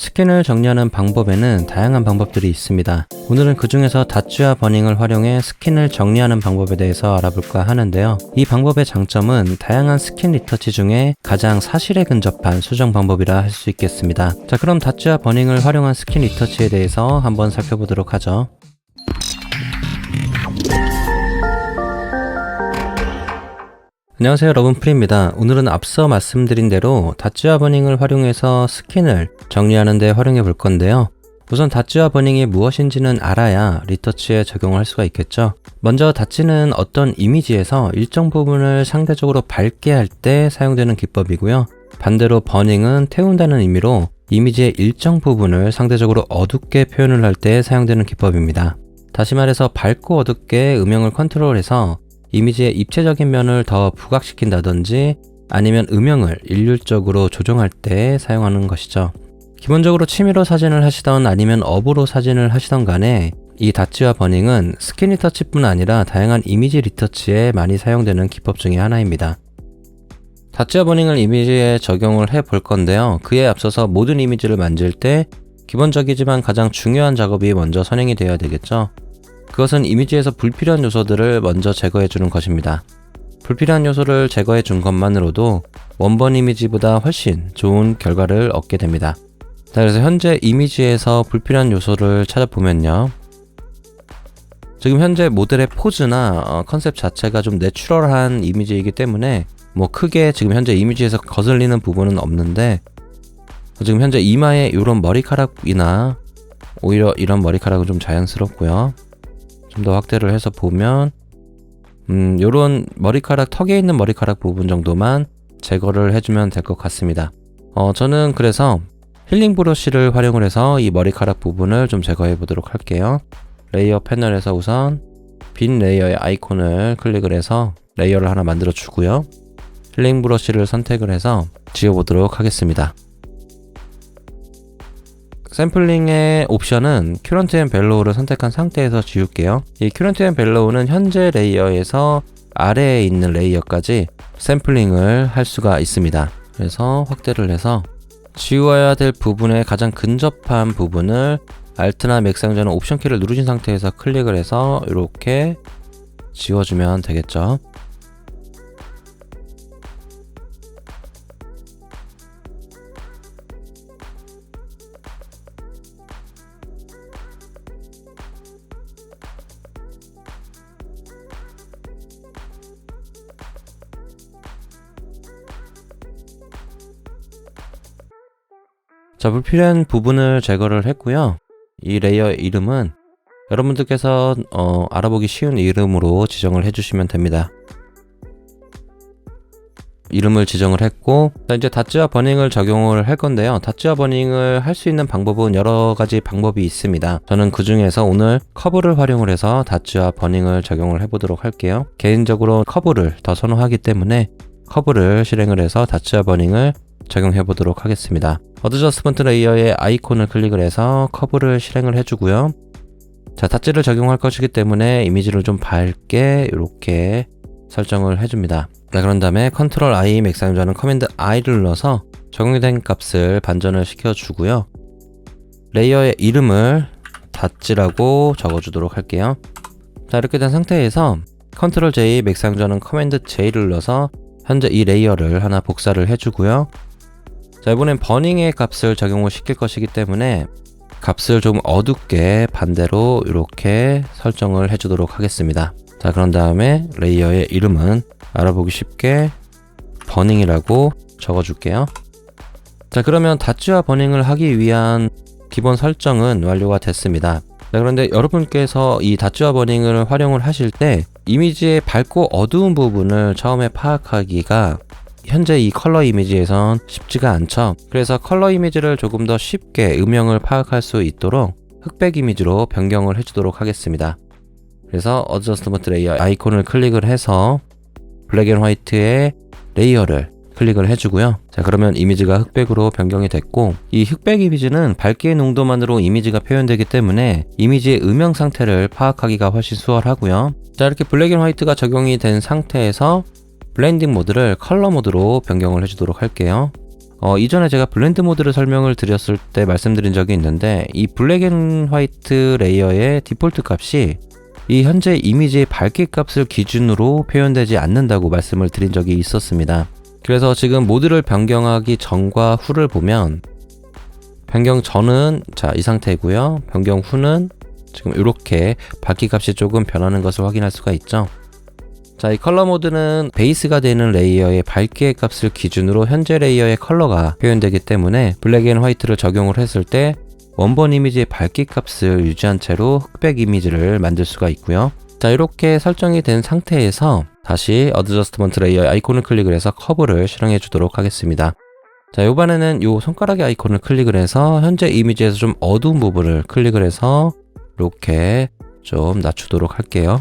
스킨을 정리하는 방법에는 다양한 방법들이 있습니다. 오늘은 그 중에서 다츠와 버닝을 활용해 스킨을 정리하는 방법에 대해서 알아볼까 하는데요. 이 방법의 장점은 다양한 스킨 리터치 중에 가장 사실에 근접한 수정 방법이라 할 수 있겠습니다. 자, 그럼 다츠와 버닝을 활용한 스킨 리터치에 대해서 한번 살펴보도록 하죠. 안녕하세요 러브프리입니다. 오늘은 앞서 말씀드린 대로 다츠와 버닝을 활용해서 스킨을 정리하는 데 활용해 볼 건데요. 우선 다츠와 버닝이 무엇인지는 알아야 리터치에 적용을 할 수가 있겠죠. 먼저 다츠는 어떤 이미지에서 일정 부분을 상대적으로 밝게 할 때 사용되는 기법이고요. 반대로 버닝은 태운다는 의미로 이미지의 일정 부분을 상대적으로 어둡게 표현을 할 때 사용되는 기법입니다. 다시 말해서 밝고 어둡게 음영을 컨트롤해서 이미지의 입체적인 면을 더 부각시킨다든지 아니면 음영을 일률적으로 조정할 때 사용하는 것이죠. 기본적으로 취미로 사진을 하시던 아니면 업으로 사진을 하시던 간에 이 다치와 버닝은 스킨 리터치뿐 아니라 다양한 이미지 리터치에 많이 사용되는 기법 중의 하나입니다. 다치와 버닝을 이미지에 적용을 해 볼 건데요. 그에 앞서서 모든 이미지를 만질 때 기본적이지만 가장 중요한 작업이 먼저 선행이 되어야 되겠죠. 그것은 이미지에서 불필요한 요소들을 먼저 제거해 주는 것입니다. 불필요한 요소를 제거해 준 것만으로도 원본 이미지보다 훨씬 좋은 결과를 얻게 됩니다. 자, 그래서 현재 이미지에서 불필요한 요소를 찾아보면요. 지금 현재 모델의 포즈나 어, 컨셉 자체가 좀 내추럴한 이미지이기 때문에 뭐 크게 지금 현재 이미지에서 거슬리는 부분은 없는데 지금 현재 이마에 이런 머리카락이나 오히려 이런 머리카락은 좀 자연스럽고요. 좀 더 확대를 해서 보면 음, 요런 머리카락 턱에 있는 머리카락 부분 정도만 제거를 해주면 될 것 같습니다. 어, 저는 그래서 힐링 브러쉬를 활용을 해서 이 머리카락 부분을 좀 제거해 보도록 할게요. 레이어 패널에서 우선 빈 레이어의 아이콘을 클릭을 해서 레이어를 하나 만들어 주고요. 힐링 브러쉬를 선택을 해서 지워 보도록 하겠습니다. 샘플링의 옵션은 큐런트 앤 벨로우를 선택한 상태에서 지울게요. 이 큐런트 앤 벨로우는 현재 레이어에서 아래에 있는 레이어까지 샘플링을 할 수가 있습니다. 그래서 확대를 해서 지워야 될 부분에 가장 근접한 부분을 알트나 맥상전은 옵션 키를 누르신 상태에서 클릭을 해서 이렇게 지워주면 되겠죠. 자, 불필요한 부분을 제거를 했고요. 이 레이어의 이름은 여러분들께서 어, 알아보기 쉬운 이름으로 지정을 해주시면 됩니다. 이름을 지정을 했고 자, 이제 다츠와 버닝을 적용을 할 건데요. 다츠와 버닝을 할 수 있는 방법은 여러 가지 방법이 있습니다. 저는 그 중에서 오늘 커브를 활용을 해서 다츠와 버닝을 적용을 해보도록 할게요. 개인적으로 커브를 더 선호하기 때문에 커브를 실행을 해서 다츠와 버닝을 적용해 보도록 하겠습니다. 어드저스먼트 레이어의 아이콘을 클릭을 해서 커브를 실행을 해주고요. 자, 다치를 적용할 것이기 때문에 이미지를 좀 밝게 이렇게 설정을 해줍니다. 자, 그런 다음에 컨트롤 I 맥상전은 커맨드 I를 눌러서 적용이 된 값을 반전을 시켜주고요. 레이어의 이름을 다찌라고 적어주도록 할게요. 자, 이렇게 된 상태에서 컨트롤 J 맥상전은 커맨드 J를 눌러서 현재 이 레이어를 하나 복사를 해주고요. 자, 이번엔 버닝의 값을 적용을 시킬 것이기 때문에 값을 좀 어둡게 반대로 이렇게 설정을 해주도록 하겠습니다. 자, 그런 다음에 레이어의 이름은 알아보기 쉽게 버닝이라고 적어줄게요. 자, 그러면 다치와 버닝을 하기 위한 기본 설정은 완료가 됐습니다. 자, 그런데 여러분께서 이 다치와 버닝을 활용을 하실 때 이미지의 밝고 어두운 부분을 처음에 파악하기가 현재 이 컬러 이미지에선 쉽지가 않죠. 그래서 컬러 이미지를 조금 더 쉽게 음영을 파악할 수 있도록 흑백 이미지로 변경을 해주도록 하겠습니다. 그래서 어드저스트먼트 레이어 아이콘을 클릭을 해서 블랙 앤 화이트의 레이어를 클릭을 해주고요. 자 그러면 이미지가 흑백으로 변경이 됐고 이 흑백 이미지는 밝기의 농도만으로 이미지가 표현되기 때문에 이미지의 음영 상태를 파악하기가 훨씬 수월하고요. 자 이렇게 블랙 앤 화이트가 적용이 된 상태에서 블렌딩 모드를 컬러 모드로 변경을 해주도록 할게요. 어, 이전에 제가 블렌드 모드를 설명을 드렸을 때 말씀드린 적이 있는데 이 블랙 앤 화이트 레이어의 디폴트 값이 이 현재 이미지의 밝기 값을 기준으로 표현되지 않는다고 말씀을 드린 적이 있었습니다. 그래서 지금 모드를 변경하기 전과 후를 보면 변경 전은 자 이 상태고요. 변경 후는 지금 이렇게 밝기 값이 조금 변하는 것을 확인할 수가 있죠. 자, 이 컬러 모드는 베이스가 되는 레이어의 밝기의 값을 기준으로 현재 레이어의 컬러가 표현되기 때문에 블랙 앤 화이트를 적용을 했을 때 원본 이미지의 밝기 값을 유지한 채로 흑백 이미지를 만들 수가 있고요. 자, 이렇게 설정이 된 상태에서 다시 어드저스트먼트 레이어 아이콘을 클릭을 해서 커브를 실행해 주도록 하겠습니다. 자, 이번에는 이 손가락의 아이콘을 클릭을 해서 현재 이미지에서 좀 어두운 부분을 클릭을 해서 이렇게 좀 낮추도록 할게요.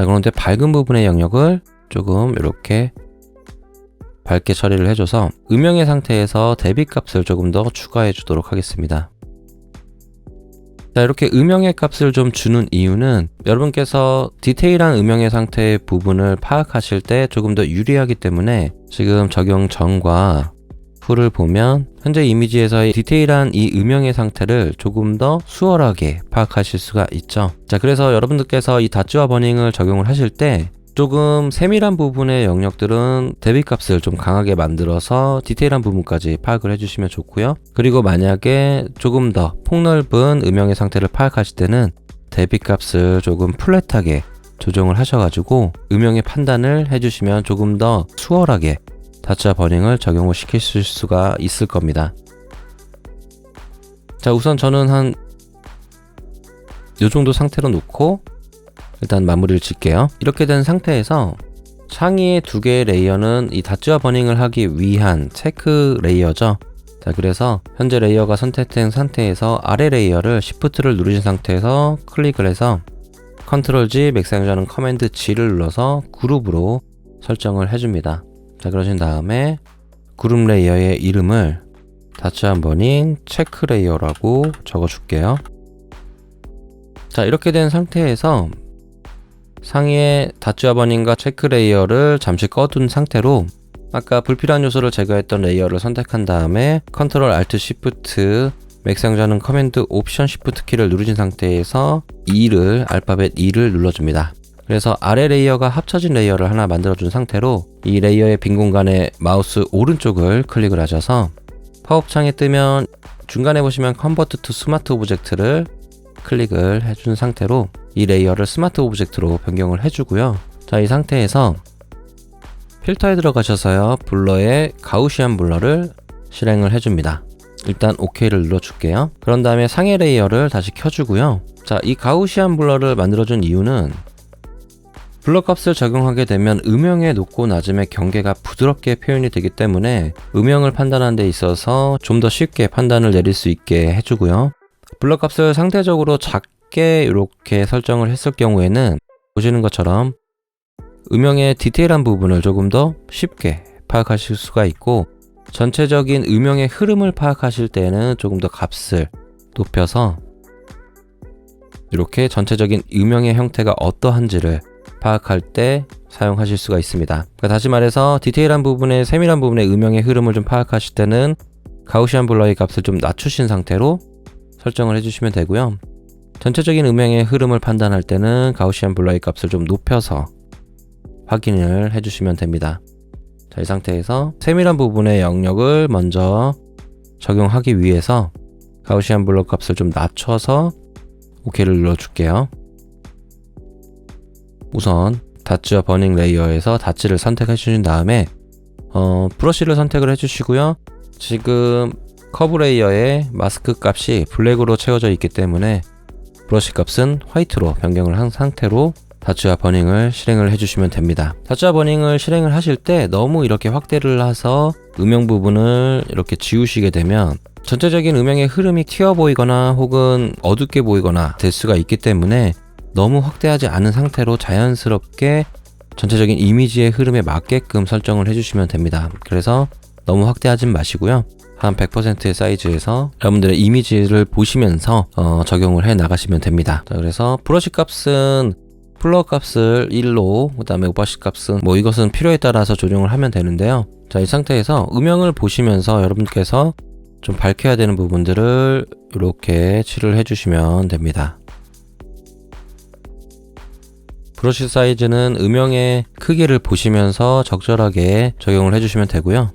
자, 그런데 밝은 부분의 영역을 조금 이렇게 밝게 처리를 해줘서 음영의 상태에서 대비 값을 조금 더 추가해 주도록 하겠습니다. 자, 이렇게 음영의 값을 좀 주는 이유는 여러분께서 디테일한 음영의 상태의 부분을 파악하실 때 조금 더 유리하기 때문에 지금 적용 전과 후를 보면 현재 이미지에서의 디테일한 이 음영의 상태를 조금 더 수월하게 파악하실 수가 있죠. 자, 그래서 여러분들께서 이 다츠와 버닝을 적용을 하실 때 조금 세밀한 부분의 영역들은 대비 값을 좀 강하게 만들어서 디테일한 부분까지 파악을 해주시면 좋고요. 그리고 만약에 조금 더 폭넓은 음영의 상태를 파악하실 때는 대비 값을 조금 플랫하게 조정을 하셔가지고 음영의 판단을 해주시면 조금 더 수월하게 다치와 버닝을 적용을 시킬 수가 있을 겁니다. 자, 우선 저는 한 요 정도 상태로 놓고 일단 마무리를 짓게요. 이렇게 된 상태에서 상위의 두 개의 레이어는 이 다치와 버닝을 하기 위한 체크 레이어죠. 자, 그래서 현재 레이어가 선택된 상태에서 아래 레이어를 Shift를 누르신 상태에서 클릭을 해서 Ctrl G, 맥상자는 커맨드 G를 눌러서 그룹으로 설정을 해줍니다. 자 그러신 다음에 그룹 레이어의 이름을 다시 한 번인 체크 레이어라고 적어 줄게요 자 이렇게 된 상태에서 상위에 다츠와 버닝과 체크 레이어를 잠시 꺼둔 상태로 아까 불필요한 요소를 제거했던 레이어를 선택한 다음에 컨트롤 알트 시프트 맥상자는 커맨드 옵션 시프트 키를 누르신 상태에서 2를 알파벳 2를 눌러줍니다. 그래서 아래 레이어가 합쳐진 레이어를 하나 만들어준 상태로 이 레이어의 빈 공간에 마우스 오른쪽을 클릭을 하셔서 팝업 창에 뜨면 중간에 보시면 컨버트 투 스마트 오브젝트를 클릭을 해준 상태로 이 레이어를 스마트 오브젝트로 변경을 해주고요. 자, 이 상태에서 필터에 들어가셔서요. 블러의 가우시안 블러를 실행을 해줍니다. 일단 OK를 눌러줄게요. 그런 다음에 상해 레이어를 다시 켜주고요. 자, 이 가우시안 블러를 만들어준 이유는 블러 값을 적용하게 되면 음영의 높고 낮음의 경계가 부드럽게 표현이 되기 때문에 음영을 판단하는 데 있어서 좀 더 쉽게 판단을 내릴 수 있게 해주고요. 블러 값을 상대적으로 작게 이렇게 설정을 했을 경우에는 보시는 것처럼 음영의 디테일한 부분을 조금 더 쉽게 파악하실 수가 있고 전체적인 음영의 흐름을 파악하실 때는 조금 더 값을 높여서 이렇게 전체적인 음영의 형태가 어떠한지를 파악할 때 사용하실 수가 있습니다. 그러니까 다시 말해서 디테일한 부분의 세밀한 부분의 음영의 흐름을 좀 파악하실 때는 가우시안 블러의 값을 좀 낮추신 상태로 설정을 해주시면 되고요. 전체적인 음영의 흐름을 판단할 때는 가우시안 블러의 값을 좀 높여서 확인을 해주시면 됩니다. 자, 이 상태에서 세밀한 부분의 영역을 먼저 적용하기 위해서 가우시안 블러 값을 좀 낮춰서 OK를 눌러줄게요. 우선 다츠와 버닝 레이어에서 다츠를 선택해 주신 다음에 어, 브러쉬를 선택을 해 주시고요. 지금 커브 레이어의 마스크 값이 블랙으로 채워져 있기 때문에 브러쉬 값은 화이트로 변경을 한 상태로 다츠와 버닝을 실행을 해주시면 됩니다. 다츠와 버닝을 실행을 하실 때 너무 이렇게 확대를 해서 음영 부분을 이렇게 지우시게 되면 전체적인 음영의 흐름이 튀어 보이거나 혹은 어둡게 보이거나 될 수가 있기 때문에 너무 확대하지 않은 상태로 자연스럽게 전체적인 이미지의 흐름에 맞게끔 설정을 해주시면 됩니다. 그래서 너무 확대하진 마시고요. 한 100%의 사이즈에서 여러분들의 이미지를 보시면서 어, 적용을 해 나가시면 됩니다. 자, 그래서 브러쉬 값은 플러 값을 1로 그 다음에 오버시 값은 뭐 이것은 필요에 따라서 조정을 하면 되는데요. 자, 이 상태에서 음영을 보시면서 여러분께서 좀 밝혀야 되는 부분들을 이렇게 칠을 해주시면 됩니다. 브러쉬 사이즈는 음영의 크기를 보시면서 적절하게 적용을 해주시면 되고요.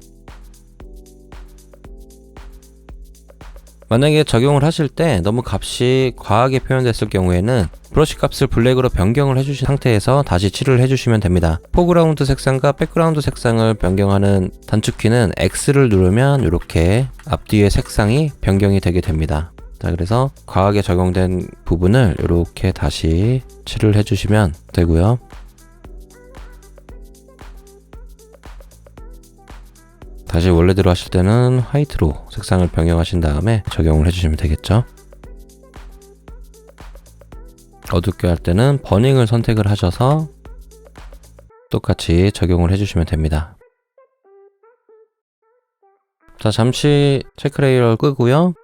만약에 적용을 하실 때 너무 값이 과하게 표현됐을 경우에는 브러쉬 값을 블랙으로 변경을 해주신 상태에서 다시 칠을 해주시면 됩니다. 포그라운드 색상과 백그라운드 색상을 변경하는 단축키는 X를 누르면 이렇게 앞뒤의 색상이 변경이 되게 됩니다. 자, 그래서 과하게 적용된 부분을 이렇게 다시 칠을 해주시면 되고요. 다시 원래대로 하실 때는 화이트로 색상을 변경하신 다음에 적용을 해주시면 되겠죠. 어둡게 할 때는 버닝을 선택을 하셔서 똑같이 적용을 해주시면 됩니다. 자, 잠시 체크 레이어를 끄고요.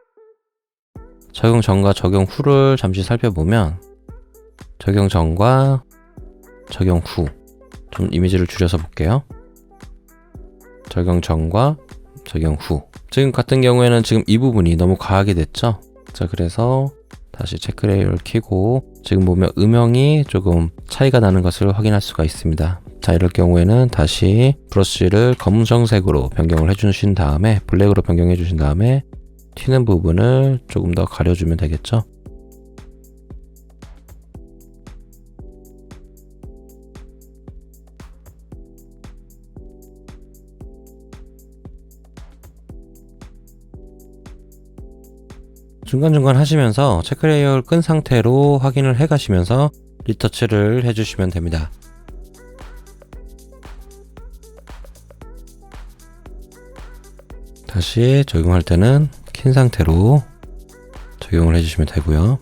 적용 전과 적용 후를 잠시 살펴보면 적용 전과 적용 후 좀 이미지를 줄여서 볼게요. 적용 전과 적용 후. 지금 같은 경우에는 지금 이 부분이 너무 과하게 됐죠? 자 그래서 다시 체크 레이어를 켜고 지금 보면 음영이 조금 차이가 나는 것을 확인할 수가 있습니다. 자 이럴 경우에는 다시 브러쉬를 검정색으로 변경을 해주신 다음에 블랙으로 변경해 주신 다음에 튀는 부분을 조금 더 가려주면 되겠죠 중간중간 하시면서 체크 레이어를 끈 상태로 확인을 해 가시면서 리터치를 해주시면 됩니다. 다시 적용할 때는 킨 상태로 적용을 해주시면 되고요.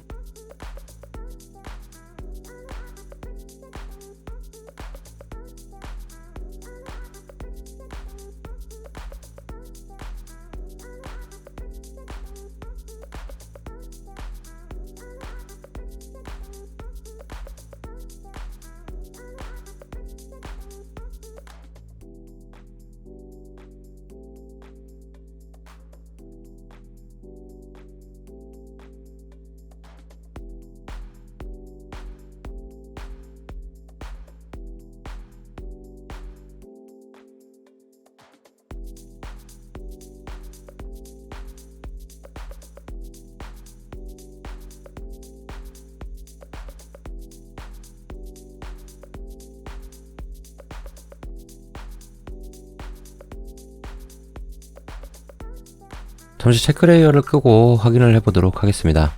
잠시 체크 레이어를 끄고 확인을 해보도록 하겠습니다.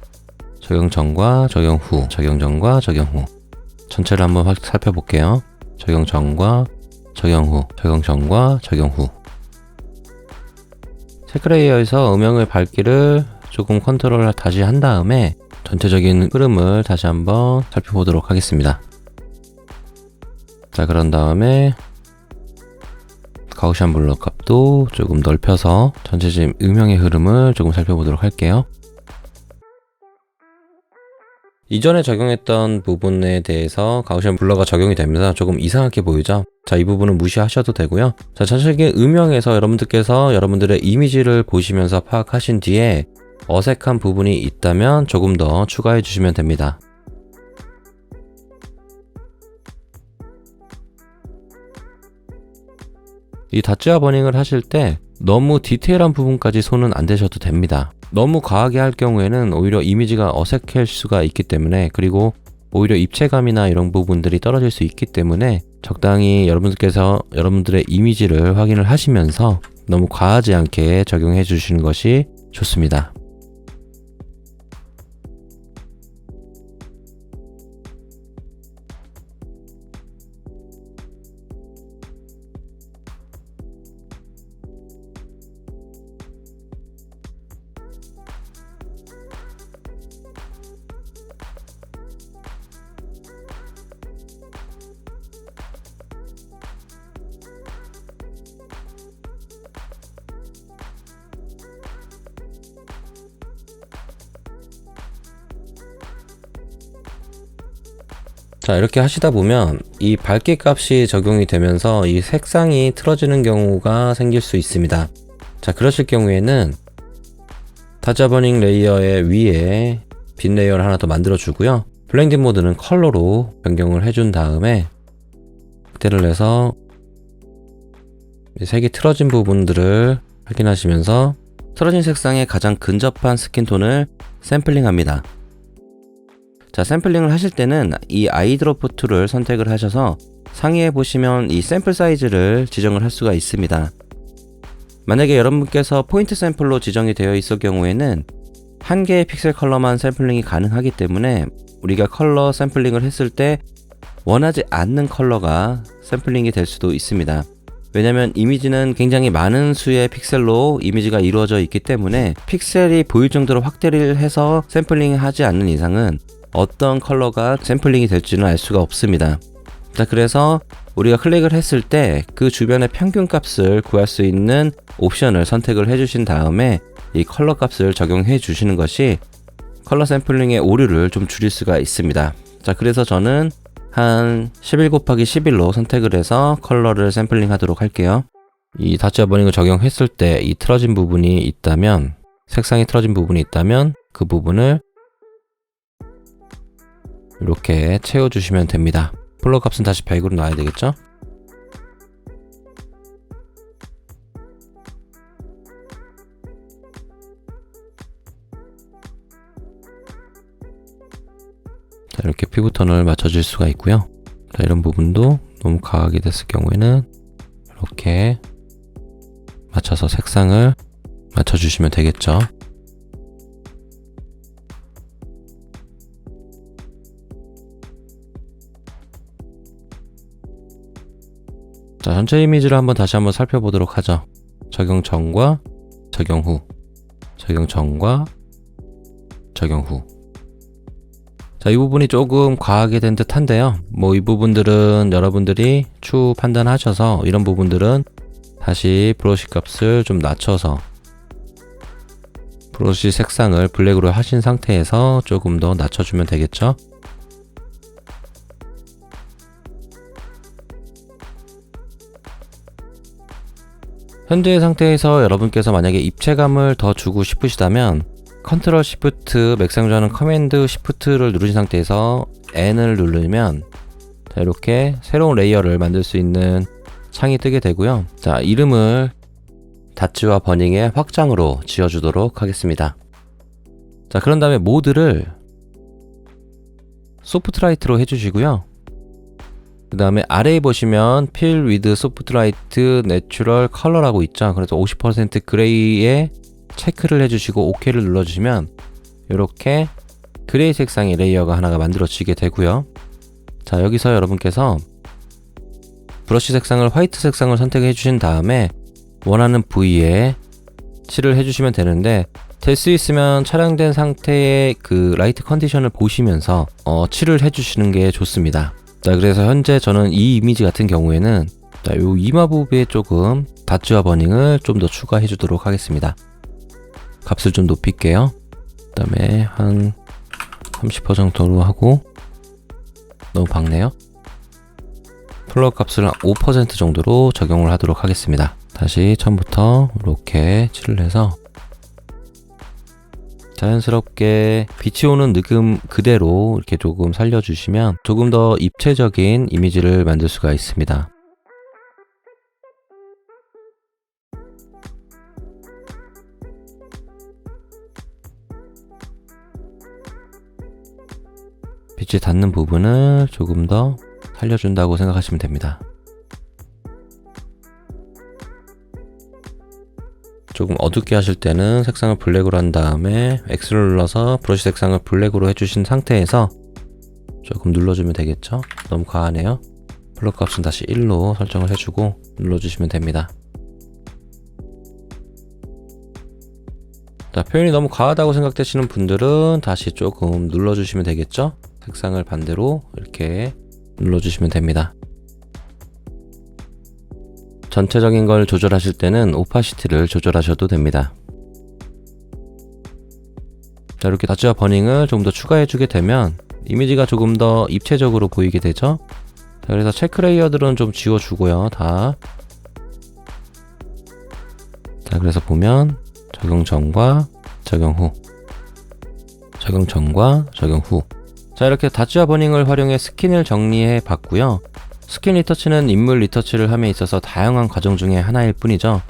적용 전과 적용 후, 적용 전과 적용 후. 전체를 한번 확- 살펴볼게요. 적용 전과 적용 후, 적용 전과 적용 후. 체크 레이어에서 음영의 밝기를 조금 컨트롤 다시 한 다음에 전체적인 흐름을 다시 한번 살펴보도록 하겠습니다. 자, 그런 다음에 가우시안 블러 값도 조금 넓혀서 전체적인 음영의 흐름을 조금 살펴보도록 할게요. 이전에 적용했던 부분에 대해서 가우시안 블러가 적용이 됩니다. 조금 이상하게 보이죠? 자, 이 부분은 무시하셔도 되고요. 자, 전체적인 음영에서 여러분들께서 여러분들의 이미지를 보시면서 파악하신 뒤에 어색한 부분이 있다면 조금 더 추가해 주시면 됩니다. 이 다찌와 버닝을 하실 때 너무 디테일한 부분까지 손은 안 대셔도 됩니다. 너무 과하게 할 경우에는 오히려 이미지가 어색할 수가 있기 때문에 그리고 오히려 입체감이나 이런 부분들이 떨어질 수 있기 때문에 적당히 여러분들께서 여러분들의 이미지를 확인을 하시면서 너무 과하지 않게 적용해 주시는 것이 좋습니다. 자, 이렇게 하시다 보면 이 밝기 값이 적용이 되면서 이 색상이 틀어지는 경우가 생길 수 있습니다. 자, 그러실 경우에는 타자버닝 레이어의 위에 빛 레이어를 하나 더 만들어 주고요. 블렌딩 모드는 컬러로 변경을 해준 다음에 내서 이 색이 틀어진 부분들을 확인하시면서 틀어진 색상에 가장 근접한 스킨톤을 샘플링합니다. 자, 샘플링을 하실 때는 이 아이드로프 툴을 선택을 하셔서 상위에 보시면 이 샘플 사이즈를 지정을 할 수가 있습니다. 만약에 여러분께서 포인트 샘플로 지정이 되어 있을 경우에는 한 개의 픽셀 컬러만 샘플링이 가능하기 때문에 우리가 컬러 샘플링을 했을 때 원하지 않는 컬러가 샘플링이 될 수도 있습니다. 왜냐면 이미지는 굉장히 많은 수의 픽셀로 이미지가 이루어져 있기 때문에 픽셀이 보일 정도로 확대를 해서 샘플링 하지 않는 이상은 어떤 컬러가 샘플링이 될지는 알 수가 없습니다. 자, 그래서 우리가 클릭을 했을 때 그 주변의 평균 값을 구할 수 있는 옵션을 선택을 해주신 다음에 이 컬러 값을 적용해 주시는 것이 컬러 샘플링의 오류를 좀 줄일 수가 있습니다. 자, 그래서 저는 한 11 곱하기 11로 선택을 해서 컬러를 샘플링 하도록 할게요. 이 다치 버닝을 적용했을 때 이 틀어진 부분이 있다면 색상이 틀어진 부분이 있다면 그 부분을 이렇게 채워주시면 됩니다. 플러 값은 다시 100으로 놔야 되겠죠? 자, 이렇게 피부톤을 맞춰줄 수가 있고요. 자, 이런 부분도 너무 과하게 됐을 경우에는 이렇게 맞춰서 색상을 맞춰주시면 되겠죠. 자, 전체 이미지를 한번 다시 한번 살펴보도록 하죠. 적용 전과 적용 후, 적용 전과 적용 후. 자, 이 부분이 조금 과하게 된 듯한데요. 뭐 이 부분들은 여러분들이 추후 판단하셔서 이런 부분들은 다시 브러쉬 값을 좀 낮춰서 브러쉬 색상을 블랙으로 하신 상태에서 조금 더 낮춰주면 되겠죠. 현재 상태에서 여러분께서 만약에 입체감을 더 주고 싶으시다면 컨트롤 시프트 맥상좌는 커맨드 시프트를 누르신 상태에서 N을 누르면 자, 이렇게 새로운 레이어를 만들 수 있는 창이 뜨게 되고요. 자, 이름을 다치와 버닝의 확장으로 지어주도록 하겠습니다. 자, 그런 다음에 모드를 소프트라이트로 해주시고요. 그 다음에 아래에 보시면 필 위드 소프트 라이트 내추럴 컬러라고 있죠. 그래서 50% 그레이에 체크를 해주시고 OK를 눌러주시면 이렇게 그레이 색상의 레이어가 하나가 만들어지게 되고요. 자 여기서 여러분께서 브러쉬 색상을 화이트 색상을 선택해 주신 다음에 원하는 부위에 칠을 해주시면 되는데 될 수 있으면 촬영된 상태의 그 라이트 컨디션을 보시면서 어, 칠을 해주시는 게 좋습니다. 자 그래서 현재 저는 이 이미지 같은 경우에는 자, 요 이마 부분에 조금 다츠와 버닝을 좀 더 추가해 주도록 하겠습니다. 값을 좀 높일게요. 그 다음에 한 30% 정도로 하고 너무 밝네요. 플러 값을 한5% 정도로 적용을 하도록 하겠습니다. 다시 처음부터 이렇게 칠을 해서 자연스럽게 빛이 오는 느낌 그대로 이렇게 조금 살려주시면 조금 더 입체적인 이미지를 만들 수가 있습니다. 빛이 닿는 부분을 조금 더 살려준다고 생각하시면 됩니다. 조금 어둡게 하실 때는 색상을 블랙으로 한 다음에 X를 눌러서 브러쉬 색상을 블랙으로 해주신 상태에서 조금 눌러주면 되겠죠? 너무 과하네요. 블록 값은 다시 1로 설정을 해주고 눌러주시면 됩니다. 자, 표현이 너무 과하다고 생각되시는 분들은 다시 조금 눌러주시면 되겠죠? 색상을 반대로 이렇게 눌러주시면 됩니다. 전체적인 걸 조절하실 때는 오파시티를 조절하셔도 됩니다. 자, 이렇게 다치와 버닝을 좀 더 추가해주게 되면 이미지가 조금 더 입체적으로 보이게 되죠. 자, 그래서 체크 레이어들은 좀 지워주고요. 다. 자, 그래서 보면 적용 전과 적용 후. 적용 전과 적용 후. 자, 이렇게 다찌와 버닝을 활용해 스킨을 정리해 봤고요. 스킨 리터치는 인물 리터치를 함에 있어서 다양한 과정 중에 하나일 뿐이죠.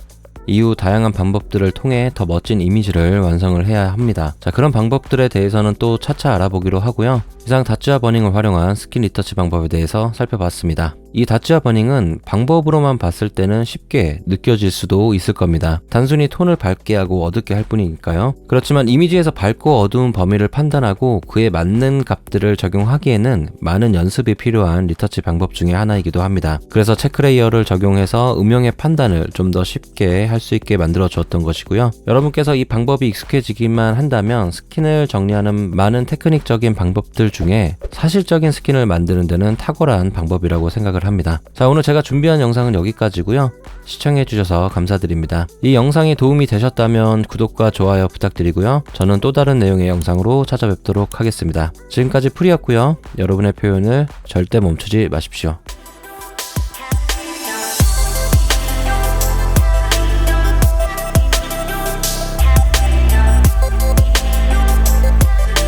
이후 다양한 방법들을 통해 더 멋진 이미지를 완성을 해야 합니다. 자, 그런 방법들에 대해서는 또 차차 알아보기로 하고요. 이상 다찌와 버닝을 활용한 스킨 리터치 방법에 대해서 살펴봤습니다. 이 다찌와 버닝은 방법으로만 봤을 때는 쉽게 느껴질 수도 있을 겁니다. 단순히 톤을 밝게 하고 어둡게 할 뿐이니까요. 그렇지만 이미지에서 밝고 어두운 범위를 판단하고 그에 맞는 값들을 적용하기에는 많은 연습이 필요한 리터치 방법 중에 하나이기도 합니다. 그래서 체크 레이어를 적용해서 음영의 판단을 좀 더 쉽게 할 수 있게 만들어 주었던 것이고요. 여러분께서 이 방법이 익숙해지기만 한다면 스킨을 정리하는 많은 테크닉적인 방법들 중에 사실적인 스킨을 만드는 데는 탁월한 방법이라고 생각을 합니다. 자, 오늘 제가 준비한 영상은 여기까지고요. 시청해 주셔서 감사드립니다. 이 영상이 도움이 되셨다면 구독과 좋아요 부탁드리고요. 저는 또 다른 내용의 영상으로 찾아뵙도록 하겠습니다. 지금까지 풀이었고요. 여러분의 표현을 절대 멈추지 마십시오.